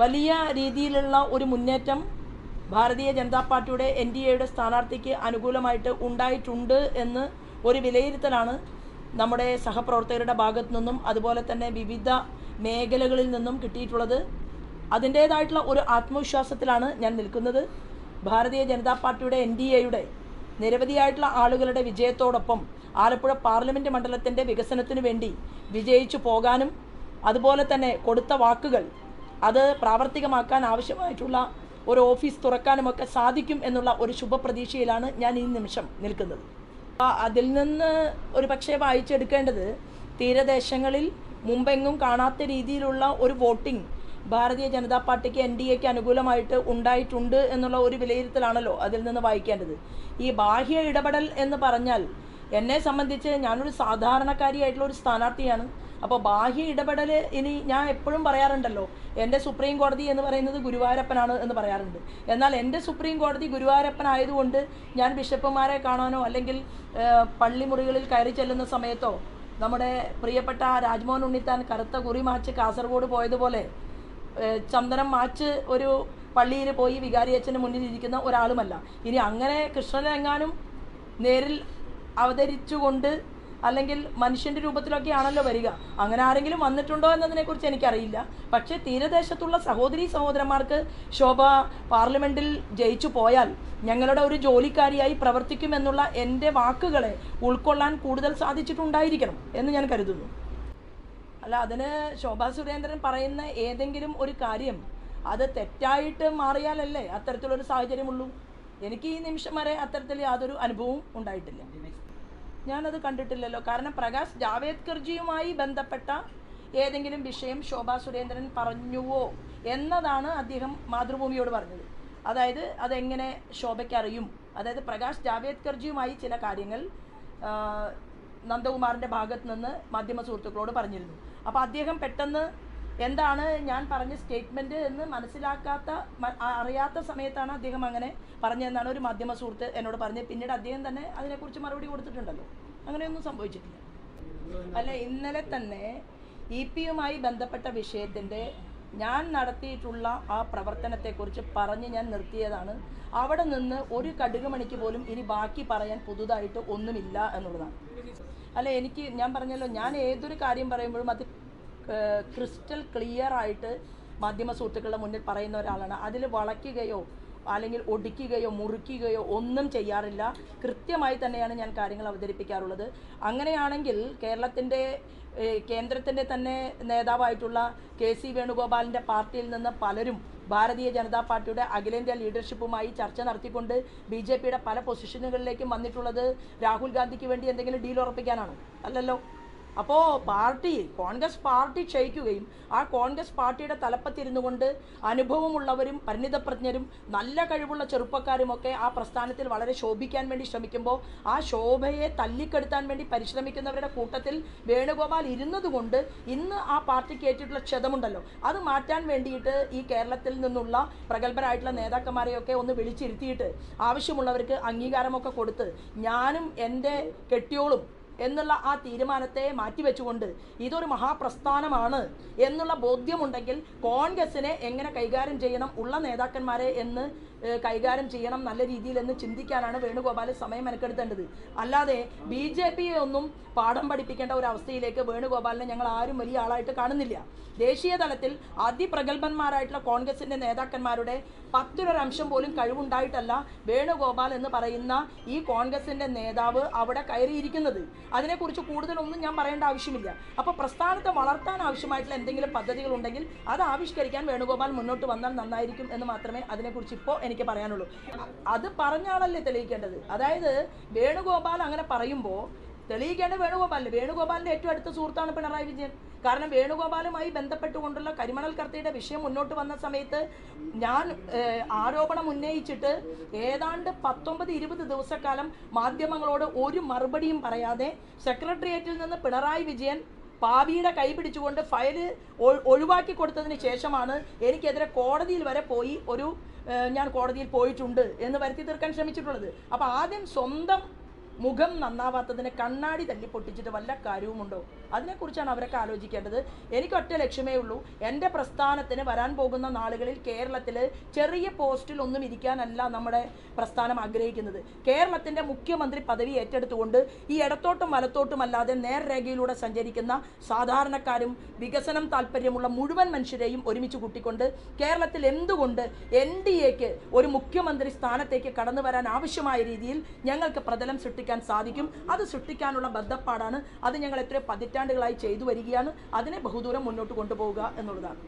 വലിയ രീതിയിലുള്ള ഒരു മുന്നേറ്റം ഭാരതീയ ജനതാ പാർട്ടിയുടെ എൻ ഡി എയുടെ സ്ഥാനാർത്ഥിക്ക് അനുകൂലമായിട്ട് ഉണ്ടായിട്ടുണ്ട് എന്ന് ഒരു വിലയിരുത്തലാണ് നമ്മുടെ സഹപ്രവർത്തകരുടെ ഭാഗത്തു നിന്നും അതുപോലെ തന്നെ വിവിധ മേഖലകളിൽ നിന്നും കിട്ടിയിട്ടുള്ളത്. അതിന്റേതായിട്ടുള്ള ഒരു ആത്മവിശ്വാസത്തിലാണ് ഞാൻ നിൽക്കുന്നത്. ഭാരതീയ ജനതാ പാർട്ടിയുടെ എൻ ഡി എയുടെ നിരവധിയായിട്ടുള്ള ആളുകളുടെ വിജയത്തോടൊപ്പം ആലപ്പുഴ പാർലമെന്റ് മണ്ഡലത്തിന്റെ വികസനത്തിനു വേണ്ടി വിജയിച്ചു പോകാനും അതുപോലെ തന്നെ കൊടുത്ത വാക്കുകൾ അത് പ്രാവർത്തികമാക്കാൻ ആവശ്യമായിട്ടുള്ള ഒരു ഓഫീസ് തുറക്കാനുമൊക്കെ സാധിക്കും എന്നുള്ള ഒരു ശുഭപ്രതീക്ഷയിലാണ് ഞാൻ ഈ നിമിഷം നിൽക്കുന്നത്. അതിൽ നിന്ന് ഒരു പക്ഷേ വായിച്ചെടുക്കേണ്ടത് തീരദേശങ്ങളിൽ മുമ്പെങ്ങും കാണാത്ത രീതിയിലുള്ള ഒരു വോട്ടിംഗ് ഭാരതീയ ജനതാ പാർട്ടിക്ക് എൻ ഡി എക്ക് അനുകൂലമായിട്ട് ഉണ്ടായിട്ടുണ്ട് എന്നുള്ള ഒരു വിലയിരുത്തലാണല്ലോ അതിൽ നിന്ന് വായിക്കേണ്ടത്. ഈ ബാഹ്യ ഇടപെടൽ എന്ന് പറഞ്ഞാൽ എന്നെ സംബന്ധിച്ച് ഞാനൊരു സാധാരണക്കാരിയായിട്ടുള്ള ഒരു സ്ഥാനാർത്ഥിയാണ്. അപ്പോൾ ബാഹ്യ ഇടപെടൽ ഇനി ഞാൻ എപ്പോഴും പറയാറുണ്ടല്ലോ എന്റെ സുപ്രീം കോടതി എന്ന് പറയുന്നത് ഗുരുവായൂരപ്പനാണ് എന്ന് പറയാറുണ്ട്. എന്നാൽ എന്റെ സുപ്രീം കോടതി ഗുരുവായൂരപ്പൻ ആയതുകൊണ്ട് ഞാൻ ബിഷപ്പുമാരെ കാണാനോ അല്ലെങ്കിൽ പള്ളിമുറികളിൽ കയറി ചെല്ലുന്ന സമയത്തോ നമ്മുടെ പ്രിയപ്പെട്ട രാജ്മോഹൻ ഉണ്ണിത്താൻ കറുത്ത കുറി മാച്ച് കാസർഗോഡ് പോയതുപോലെ ചന്ദനം മാച്ച് ഒരു പള്ളിയിൽ പോയി വികാരി അച്ഛന് മുന്നിൽ ഇരിക്കുന്ന ഒരാളുമല്ല. ഇനി അങ്ങനെ കൃഷ്ണനെങ്ങാനും നേരിൽ അവതരിച്ചുകൊണ്ട് അല്ലെങ്കിൽ മനുഷ്യന്റെ രൂപത്തിലൊക്കെ ആണല്ലോ വരിക. അങ്ങനെ ആരെങ്കിലും വന്നിട്ടുണ്ടോ എന്നതിനെക്കുറിച്ച് എനിക്കറിയില്ല. പക്ഷേ തീരദേശത്തുള്ള സഹോദരി സഹോദരന്മാർക്ക് ശോഭ പാർലമെന്റിൽ ജയിച്ചു പോയാൽ ഞങ്ങളുടെ ഒരു ജോലിക്കാരിയായി പ്രവർത്തിക്കുമെന്നുള്ള എന്റെ വാക്കുകളെ ഉൾക്കൊള്ളാൻ കൂടുതൽ സാധിച്ചിട്ടുണ്ടായിരിക്കണം എന്ന് ഞാൻ കരുതുന്നു. അല്ല അതിന് ശോഭാ സുരേന്ദ്രൻ പറയുന്ന ഏതെങ്കിലും ഒരു കാര്യം അത് തെറ്റായിട്ട് മാറിയാലല്ലേ അത്തരത്തിലൊരു സാഹചര്യമുള്ളൂ? എനിക്ക് ഈ നിമിഷം വരെ അത്തരത്തിൽ യാതൊരു അനുഭവവും ഉണ്ടായിട്ടില്ല. ഞാനത് കണ്ടിട്ടില്ലല്ലോ. കാരണം പ്രകാശ് ജാവേദ്കർജിയുമായി ബന്ധപ്പെട്ട ഏതെങ്കിലും വിഷയം ശോഭാ സുരേന്ദ്രൻ പറഞ്ഞുവോ എന്നതാണ് അദ്ദേഹം മാതൃഭൂമിയോട് പറഞ്ഞത്. അതായത് അതെങ്ങനെ ശോഭയ്ക്ക് അറിയും? അതായത് പ്രകാശ് ജാവേദ്കർജിയുമായി ചില കാര്യങ്ങൾ നന്ദകുമാറിന്റെ ഭാഗത്ത് നിന്ന് മാധ്യമ സുഹൃത്തുക്കളോട് പറഞ്ഞിരുന്നു. അപ്പോൾ അദ്ദേഹം പെട്ടെന്ന് എന്താണ് ഞാൻ പറഞ്ഞ സ്റ്റേറ്റ്മെന്റ് എന്ന് മനസ്സിലാക്കാത്ത അറിയാത്ത സമയത്താണ് അദ്ദേഹം അങ്ങനെ പറഞ്ഞതെന്നാണ് ഒരു മാധ്യമ സുഹൃത്ത് എന്നോട് പറഞ്ഞത്. പിന്നീട് അദ്ദേഹം തന്നെ അതിനെക്കുറിച്ച് മറുപടി കൊടുത്തിട്ടുണ്ടല്ലോ. അങ്ങനെയൊന്നും സംഭവിച്ചിട്ടില്ല. അല്ല ഇന്നലെ തന്നെ ഇ പിയുമായി ബന്ധപ്പെട്ട വിഷയത്തിന്റെ ഞാൻ നടത്തിയിട്ടുള്ള ആ പ്രവർത്തനത്തെക്കുറിച്ച് പറഞ്ഞ് ഞാൻ നിർത്തിയതാണ്. അവിടെ നിന്ന് ഒരു കടുക് മണിക്ക് പോലും ഇനി ബാക്കി പറയാൻ പുതുതായിട്ട് ഒന്നുമില്ല എന്നുള്ളതാണ്. അല്ല എനിക്ക് ഞാൻ പറഞ്ഞല്ലോ ഞാൻ ഏതൊരു കാര്യം പറയുമ്പോഴും അത് ക്രിസ്റ്റൽ ക്ലിയർ ആയിട്ട് മാധ്യമ സുഹൃത്തുക്കളുടെ മുന്നിൽ പറയുന്ന ഒരാളാണ്. അതിൽ വളയ്ക്കുകയോ അല്ലെങ്കിൽ ഒടിക്കുകയോ മുറിക്കുകയോ ഒന്നും ചെയ്യാറില്ല. കൃത്യമായി തന്നെയാണ് ഞാൻ കാര്യങ്ങൾ അവതരിപ്പിക്കാറുള്ളത്. അങ്ങനെയാണെങ്കിൽ കേരളത്തിന്റെ കേന്ദ്രത്തിന്റെ തന്നെ നേതാവായിട്ടുള്ള കെ സി വേണുഗോപാലിന്റെ പാർട്ടിയിൽ നിന്ന് പലരും ഭാരതീയ ജനതാ പാർട്ടിയുടെ അഖിലേന്ത്യാ ലീഡർഷിപ്പുമായി ചർച്ച നടത്തിക്കൊണ്ട് ബി ജെ പിയുടെ പല പൊസിഷനുകളിലേക്കും വന്നിട്ടുള്ളത് രാഹുൽ ഗാന്ധിക്ക് വേണ്ടി എന്തെങ്കിലും ഡീൽ ഉറപ്പിക്കാനാണോ? അല്ലല്ലോ. അപ്പോൾ പാർട്ടി കോൺഗ്രസ് പാർട്ടി ക്ഷയിക്കുകയും ആ കോൺഗ്രസ് പാർട്ടിയുടെ തലപ്പത്തിരുന്നു കൊണ്ട് അനുഭവമുള്ളവരും പരിണിതപ്രജ്ഞരും നല്ല കഴിവുള്ള ചെറുപ്പക്കാരുമൊക്കെ ആ പ്രസ്ഥാനത്തിൽ വളരെ ശോഭിക്കാൻ വേണ്ടി ശ്രമിക്കുമ്പോൾ ആ ശോഭയെ തല്ലിക്കെടുത്താൻ വേണ്ടി പരിശ്രമിക്കുന്നവരുടെ കൂട്ടത്തിൽ വേണുഗോപാൽ ഇരുന്നതുകൊണ്ട് ഇന്ന് ആ പാർട്ടിക്ക് ഏറ്റിട്ടുള്ള ക്ഷതമുണ്ടല്ലോ. അത് മാറ്റാൻ വേണ്ടിയിട്ട് ഈ കേരളത്തിൽ നിന്നുള്ള പ്രഗത്ഭരായിട്ടുള്ള നേതാക്കന്മാരെയൊക്കെ ഒന്ന് വിളിച്ചിരുത്തിയിട്ട് ആവശ്യമുള്ളവർക്ക് അംഗീകാരമൊക്കെ കൊടുത്ത് ഞാനും എന്റെ കെട്ടിയോളും എന്നുള്ള ആ തീരുമാനത്തെ മാറ്റിവെച്ചുകൊണ്ട് ഇതൊരു മഹാപ്രസ്ഥാനമാണ് എന്നുള്ള ബോധ്യമുണ്ടെങ്കിൽ കോൺഗ്രസിനെ എങ്ങനെ കൈകാര്യം ചെയ്യണം ഉള്ള നേതാക്കന്മാരെ എന്ന് കൈകാര്യം ചെയ്യണം നല്ല രീതിയിൽ എന്ന് ചിന്തിക്കാനാണ് വേണുഗോപാൽ സമയം മെനക്കെടുത്തേണ്ടത്. അല്ലാതെ ബി ജെ പിയെ ഒന്നും പാഠം പഠിപ്പിക്കേണ്ട ഒരു അവസ്ഥയിലേക്ക് വേണുഗോപാലിനെ ഞങ്ങൾ ആരും വലിയ ആളായിട്ട് കാണുന്നില്ല. ദേശീയ തലത്തിൽ അതിപ്രഗത്ഭന്മാരായിട്ടുള്ള കോൺഗ്രസിന്റെ നേതാക്കന്മാരുടെ പത്തിലൊരംശം പോലും കഴിവുണ്ടായിട്ടല്ല വേണുഗോപാൽ എന്ന് പറയുന്ന ഈ കോൺഗ്രസിന്റെ നേതാവ് അവിടെ കയറിയിരിക്കുന്നത്. അതിനെക്കുറിച്ച് കൂടുതലൊന്നും ഞാൻ പറയേണ്ട ആവശ്യമില്ല. അപ്പോൾ പ്രസ്ഥാനത്തെ വളർത്താൻ ആവശ്യമായിട്ടുള്ള എന്തെങ്കിലും പദ്ധതികൾ ഉണ്ടെങ്കിൽ അത് ആവിഷ്കരിക്കാൻ വേണുഗോപാൽ മുന്നോട്ട് വന്നാൽ നന്നായിരിക്കും എന്ന് മാത്രമേ അതിനെക്കുറിച്ച് ഇപ്പോൾ എനിക്ക് പറയാനുള്ളൂ. അത് പറഞ്ഞാണല്ലേ തെളിയിക്കേണ്ടത്? അതായത് വേണുഗോപാൽ അങ്ങനെ പറയുമ്പോൾ തെളിയിക്കേണ്ട വേണുഗോപാലിന്. വേണുഗോപാലിന്റെ ഏറ്റവും അടുത്ത സുഹൃത്താണ് പിണറായി വിജയൻ. കാരണം വേണുഗോപാലുമായി ബന്ധപ്പെട്ടുകൊണ്ടുള്ള കരിമണൽ കർത്തയുടെ വിഷയം മുന്നോട്ട് വന്ന സമയത്ത് ഞാൻ ആരോപണം ഉന്നയിച്ചിട്ട് ഏതാണ്ട് പത്തൊമ്പത് ഇരുപത് ദിവസക്കാലം മാധ്യമങ്ങളോട് ഒരു മറുപടിയും പറയാതെ സെക്രട്ടേറിയറ്റിൽ നിന്ന് പിണറായി വിജയൻ പാവിയുടെ കൈ പിടിച്ചുകൊണ്ട് ഫയൽ ഒഴിവാക്കി കൊടുത്തതിന് ശേഷമാണ് എനിക്കെതിരെ കോടതിയിൽ വരെ പോയി ഒരു ഞാൻ കോടതിയിൽ പോയിട്ടുണ്ട് എന്ന് വരുത്തി തീർക്കാൻ ശ്രമിച്ചിട്ടുള്ളത്. അപ്പോൾ ആദ്യം സ്വന്തം മുഖം നന്നാവാത്തതിനെ കണ്ണാടി തല്ലി പൊട്ടിച്ചിട്ട് വല്ല കാര്യവുമുണ്ടോ? അതിനെക്കുറിച്ചാണ് അവരൊക്കെ ആലോചിക്കേണ്ടത്. എനിക്ക് ഒറ്റ ലക്ഷ്യമേ ഉള്ളൂ. എന്റെ പ്രസ്ഥാനത്തിന് വരാൻ പോകുന്ന നാളുകളിൽ കേരളത്തിൽ ചെറിയ പോസ്റ്റിൽ ഒന്നും ഇരിക്കാനല്ല നമ്മുടെ പ്രസ്ഥാനം ആഗ്രഹിക്കുന്നത്. കേരളത്തിന്റെ മുഖ്യമന്ത്രി പദവി ഏറ്റെടുത്തുകൊണ്ട് ഈ ഇടത്തോട്ടും വലത്തോട്ടും അല്ലാതെ നേർരേഖയിലൂടെ സഞ്ചരിക്കുന്ന സാധാരണക്കാരും വികസനം താല്പര്യമുള്ള മുഴുവൻ മനുഷ്യരെയും ഒരുമിച്ച് കൂട്ടിക്കൊണ്ട് കേരളത്തിൽ എന്തുകൊണ്ട് എൻ ഡി എക്ക് ഒരു മുഖ്യമന്ത്രി സ്ഥാനത്തേക്ക് കടന്നു വരാൻ ആവശ്യമായ രീതിയിൽ ഞങ്ങൾക്ക് പ്രതലം സൃഷ്ടിക്കാൻ സാധിക്കും. അത് സൃഷ്ടിക്കാനുള്ള ബദ്ധപ്പാടാണ് അത് ഞങ്ങൾ എത്രയോ പതിറ്റാണ്ടുകളായി ചെയ്തു വരികയാണ്. അതിനെ ബഹുദൂരം മുന്നോട്ട് കൊണ്ടുപോവുക എന്നുള്ളതാണ്.